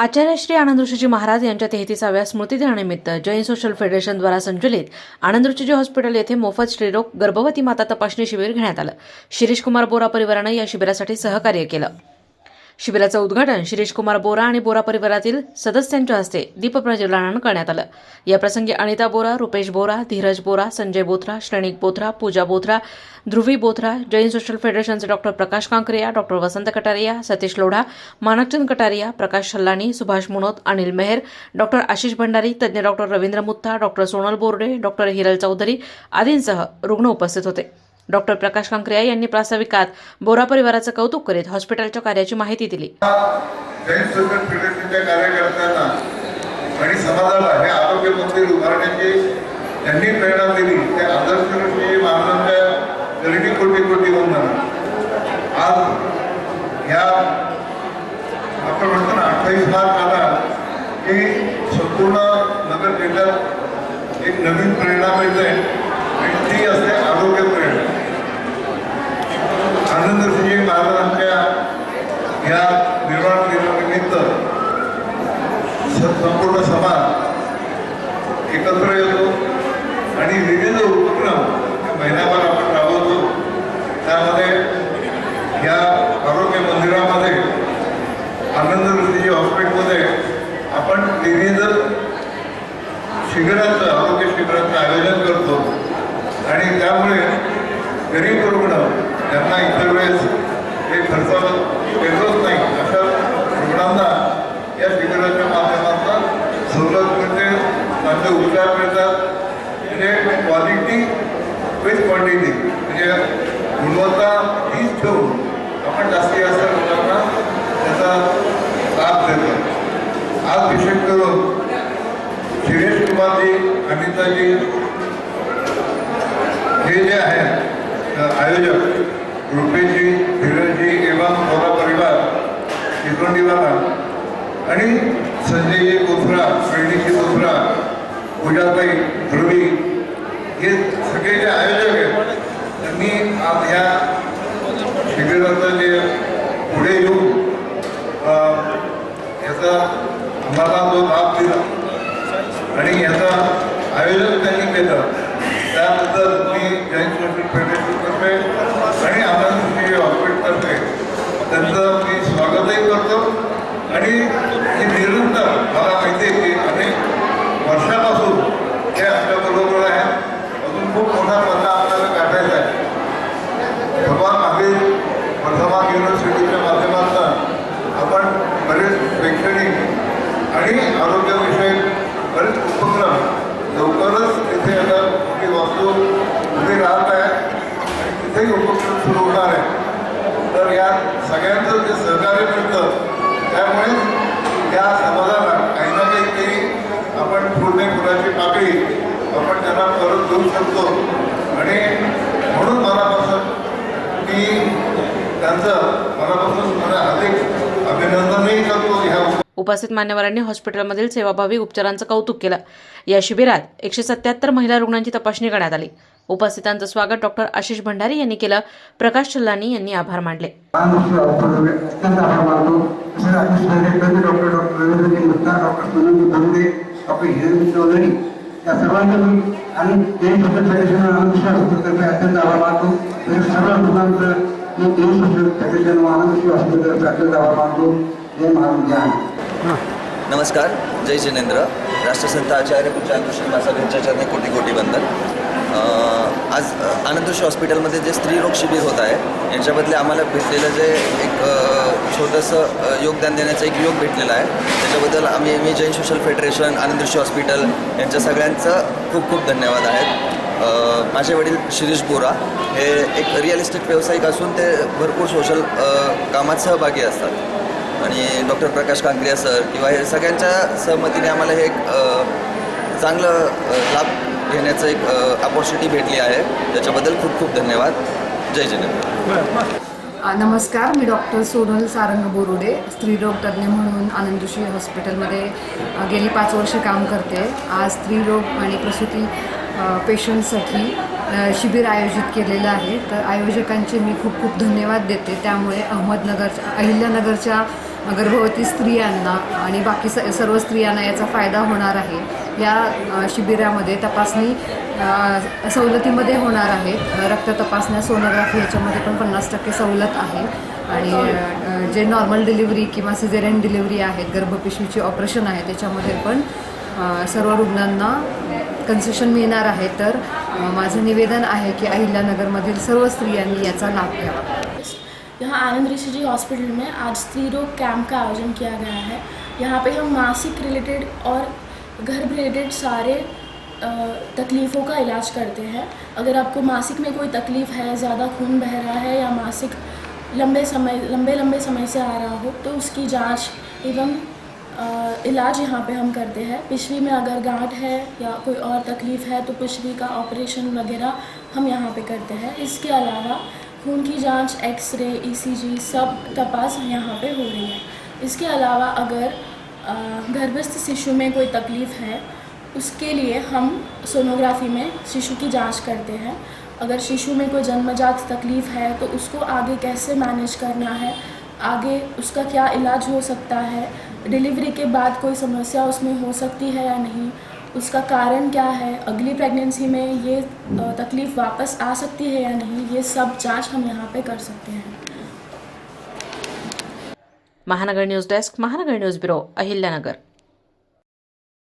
आचार्य श्री आनंद ऋषीजी महाराज यांच्या तेहतीसाव्या स्मृतिदिनानिमित्त जैन सोशल फेडरेशनद्वारा संचलित आनंद ऋषीजी हॉस्पिटल येथे मोफत स्त्रीरोग गर्भवती माता तपासणी शिबिर घेण्यात आलं. शिरीष कुमार बोरा परिवारानं या शिबिरासाठी सहकार्य केलं. शिबिराचं उद्घाटन शिरीष कुमार बोरा आणि बोरा परिवारातील सदस्यांच्या हस्ते दीपप्रज्वलनानं करण्यात आलं. याप्रसंगी Anita Bora Rupesh Bora Dheeraj Bora Sanjay Bothra Shrenik Bothra Pooja Bothra Dhruvi Bothra Jain social फेडरेशनचे doctor Prakash Kankaria doctor Vasant Kataria Satish Lodha Manakchand Kataria Prakash Chhallani Subhash Munot Anil Meher doctor Ashish Bhandari तज्ज्ञ doctor Ravindra Mutta doctor Sonal Borde doctor Hiral Chaudhari आदींसह रुग्ण उपस्थित होते. डॉक्टर प्रकाश कांकरिया यांनी प्रास्ताविकात बोरा परिवाराचं कौतुक करीत हॉस्पिटलच्या कार्याची माहिती दिली. कार्यकर्त्यांना आणि समाजाला हे आरोग्य मंदिर उभारण्याची त्यांनी प्रेरणा दिली. त्या आदर्श महाराजांच्या गरिबी कोटी कोटी वंदन. आज या आपण म्हणतो ना अठ्ठावीस मार्च आला की संपूर्ण नगर जिल्ह्यात एक नवीन प्रेरणा मिळते आणि ती असते आरोग्य प्रेरणा आनंद ऋषी महाराजांच्या या निर्माण दिनानिमित्त स- संपूर्ण समाज एकत्र येतो आणि विविध उपक्रम महिनाभर आपण राबवतो. त्यामध्ये या आरोग्य मंदिरामध्ये आनंद ऋषीजी हॉस्पिटलमध्ये आपण विविध शिबिराचं आरोग्य शिबिराचं आयोजन करतो. आणि त्यामुळे गरीब रुग्ण त्यांना इतर वेळेस हे खर्च येतच नाही अशा रुग्णांना या शिबिराच्या माध्यमातून सवलत मिळते चांगले उपचार मिळतात म्हणजे क्वालिटी विथ क्वांटिटी म्हणजे गुणवत्ता हीच ठेवून आपण जास्तीत जास्त लोकांना त्याचा लाभ देतो. आज विशेष करून शिरेश कुमारजी अनिताजी हे जे आहेत आयोजक रुपेशजी धीरजी एवम थोरा परिवार शिकवणीवाला आणि संजयजी कोथरा श्रेणीजी कोथरा पूजाबाई ध्रुवी. हे सगळे जे आयोजक आहेत त्यांनी आज ह्या शिबिराचं जे पुढे येऊन याचा आम्हाला जो लाभ दिला आणि याचा आयोजन त्यांनी केलं त्याबद्दल मी जैन सोशल फेडरेशनतर्फे आणि आनंद ऋषी हॉस्पिटलतर्फे त्यांचं मी स्वागतही करतो आणि हे निरंतर मला माहिती आहे की अनेक वर्षापासून हे आपल्याबरोबर आहेत अजून खूप मोठा पल्ला आपल्याला गाठायचा आहे भगवान महावीर वर्धमान युनिव्हर्सिटीच्या माध्यमातून आपण बरेच शैक्षणिक आणि आरोग्यविषयक बरेच उपक्रम लवकरच तिथे आता मोठी वास्तू उभी राहत आहे आणि तिथेही उपक्रम सुरू होणार आहे तर या सगळ्यांचं जे सहकार्य मिळतं त्यामुळे या समाजाला काही ना काहीतरी आपण पूर्ण फुलाची पाकळी आपण त्यांना परत देऊ शकतो. आणि म्हणून मनापासून मी त्यांचं मनापासून मला अधिक अभिनंदनही करतो ह्या उपस्थित मान्यवरांनी हॉस्पिटलमधील सेवाभावी उपचारांचं कौतुक केलं. या शिबिरात एकशे सत्याहत्तर महिला रुग्णांची तपासणी करण्यात आली. उपस्थितांचं स्वागत डॉक्टर आशिष भंडारी यांनी केलं. प्रकाश चल्लानी यांनी आभार मानले. मानसी ऑफर या सर्वांचा मी आणि जैन सोशल फेडरेशन आनंद हॉस्पिटलतर्फे अत्यंत आभार मानतो तसेच सर्व रुग्णांचं मी जैन सोशल फेडरेशन आनंद हॉस्पिटलतर्फे अत्यंत आभार मानतो जय महाराज जय नमस्कार जय जिनेंद्र. राष्ट्रसंत आचार्य पूजा कृष्ण मासाहेबांच्या चरणी कोटी कोटी वंदन आज अ, आनंदोशी हॉस्पिटलमध्ये जे स्त्रीरोग शिबिर होत आहे यांच्याबद्दल आम्हाला भेटलेलं जे एक छोटंसं योगदान देण्याचं एक योग भेटलेला आहे. त्याच्याबद्दल आम्ही मी जैन सोशल फेडरेशन आनंदोशी हॉस्पिटल यांच्या सगळ्यांचं खूप खूप धन्यवाद आहेत. माझे वडील शिरीष बोरा हे एक रिअलिस्टिक व्यावसायिक असून ते भरपूर सोशल कामात सहभागी असतात. आणि डॉक्टर प्रकाश कांकरिया सर किंवा हे सगळ्यांच्या सहमतीने आम्हाला हे एक चांगलं लाभ घेण्याचं एक अपॉर्च्युनिटी भेटली आहे. त्याच्याबद्दल खूप खूप धन्यवाद. जय जिनेंद्र नमस्कार. मी डॉक्टर सोनल सारंग बोरुडे स्त्रीरोग तज्ज्ञ म्हणून आनंद जोशी हॉस्पिटलमध्ये गेली पाच वर्ष काम करते. आज स्त्रीरोग आणि प्रसूती पेशंटसाठी शिबिर आयोजित केलेलं आहे. तर आयोजकांचे मी खूप खूप धन्यवाद देते. त्यामुळे अहमदनगरच्या अहिल्यानगरच्या गर्भवती स्त्रियांना आणि बाकी स सर्व स्त्रियांना याचा फायदा होणार आहे. या शिबिरामध्ये तपासणी सवलतीमध्ये होणार आहेत रक्त तपासण्या सोनोग्राफी याच्यामध्ये पण पन्नास टक्के सवलत आहे. आणि जे नॉर्मल डिलिव्हरी किंवा सिझेरियन डिलिव्हरी आहेत गर्भपिशवीची ऑपरेशन आहे त्याच्यामध्ये पण सर्व रुग्णांना कन्सेशन मिळणार आहे. तर माझं निवेदन आहे की अहिल्यानगरमधील सर्व स्त्रियांनी याचा लाभ घ्यावा. यहाँ आनंद ऋषि जी हॉस्पिटल में आज स्त्री रोग कैंप का आयोजन किया गया है। यहाँ पे हम मासिक रिलेटेड और गर्भ रिलेटेड सारे तकलीफ़ों का इलाज करते हैं। अगर आपको मासिक में कोई तकलीफ़ है, ज़्यादा खून बह रहा है या मासिक लंबे समय, लंबे लंबे समय से आ रहा हो तो उसकी जाँच एवं इलाज यहाँ पे हम करते हैं। पिशवी में अगर गांठ है या कोई और तकलीफ़ है तो पिशवी का ऑपरेशन वगैरह हम यहाँ पे करते हैं। इसके अलावा खून की जाँच, एक्सरे ईसीजी सब तपास यहाँ पे हो रही है। इसके अलावा अगर गर्भस्थ शिशु में कोई तकलीफ़ है, उसके लिए हम सोनोग्राफी में शिशु की जाँच करते हैं। अगर शिशु में कोई जन्मजात तकलीफ़ है तो उसको आगे कैसे मैनेज करना है, आगे उसका क्या इलाज हो सकता है, डिलीवरी के बाद कोई समस्या उसमें हो सकती है या नहीं उसका कारण क्या है? अगली प्रेगनेंसी में ये तकलीफ़ वापस आ सकती है या नहीं? ये सब जाँच हम यहाँ पे कर सकते हैं। Mahanagar news desk, Mahanagar news bureau, Ahilyanagar.